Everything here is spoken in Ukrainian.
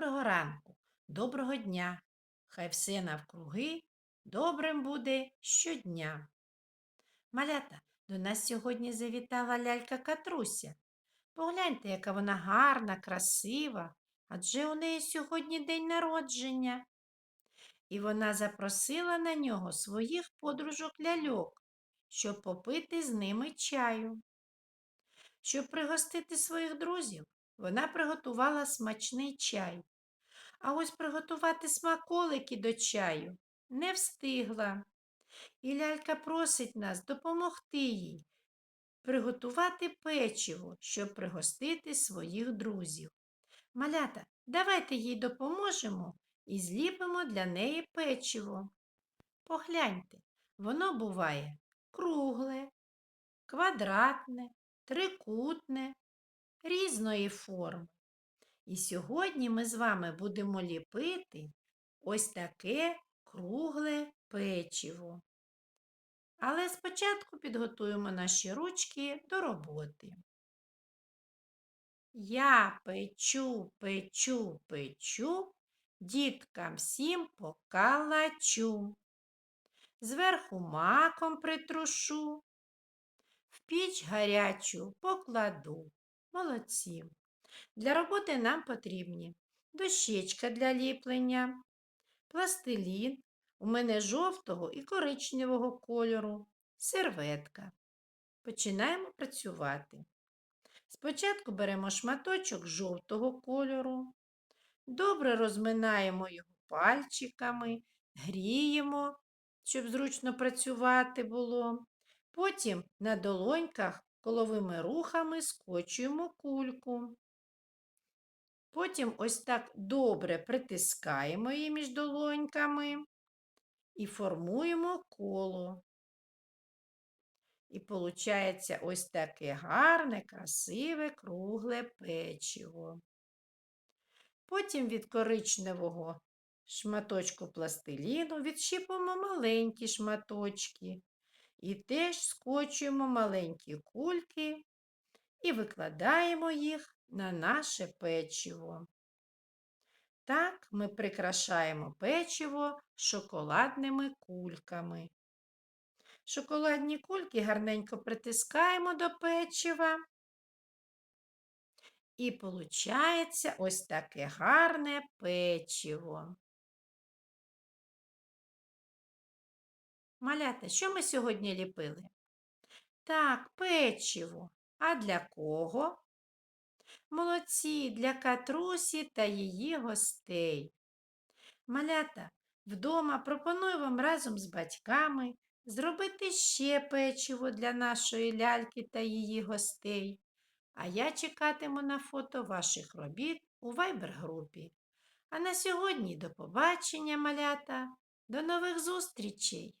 Доброго ранку, доброго дня. Хай все навкруги добрим буде щодня. Малята, до нас сьогодні завітала лялька Катруся. Погляньте, яка вона гарна, красива, адже у неї сьогодні день народження. І вона запросила на нього своїх подружок ляльок, щоб попити з ними чаю. Щоб пригостити своїх друзів, вона приготувала смачний чай. А ось приготувати смаколики до чаю не встигла. І лялька просить нас допомогти їй приготувати печиво, щоб пригостити своїх друзів. Малята, давайте їй допоможемо і зліпимо для неї печиво. Погляньте, воно буває кругле, квадратне, трикутне, різної форми. І сьогодні ми з вами будемо ліпити ось таке кругле печиво. Але спочатку підготуємо наші ручки до роботи. Я печу, печу, печу, діткам всім покалачу. Зверху маком притрушу, в піч гарячу покладу. Молодці. Для роботи нам потрібні дощечка для ліплення, пластилін, у мене жовтого і коричневого кольору, серветка. Починаємо працювати. Спочатку беремо шматочок жовтого кольору, добре розминаємо його пальчиками, гріємо, щоб зручно працювати було. Потім на долоньках коловими рухами скочуємо кульку. Потім ось так добре притискаємо її між долоньками і формуємо коло. І виходить ось таке гарне, красиве, кругле печиво. Потім від коричневого шматочку пластиліну відщіпимо маленькі шматочки і теж скочуємо маленькі кульки і викладаємо їх на наше печиво. Так ми прикрашаємо печиво шоколадними кульками. Шоколадні кульки гарненько притискаємо до печива. І виходить ось таке гарне печиво. Малята, що ми сьогодні ліпили? Так, печиво. А для кого? Молодці для катрусі та її гостей. Малята, вдома пропоную вам разом з батьками зробити ще печиво для нашої ляльки та її гостей. А я чекатиму на фото ваших робіт у вайбер-групі. А на сьогодні до побачення, малята, до нових зустрічей!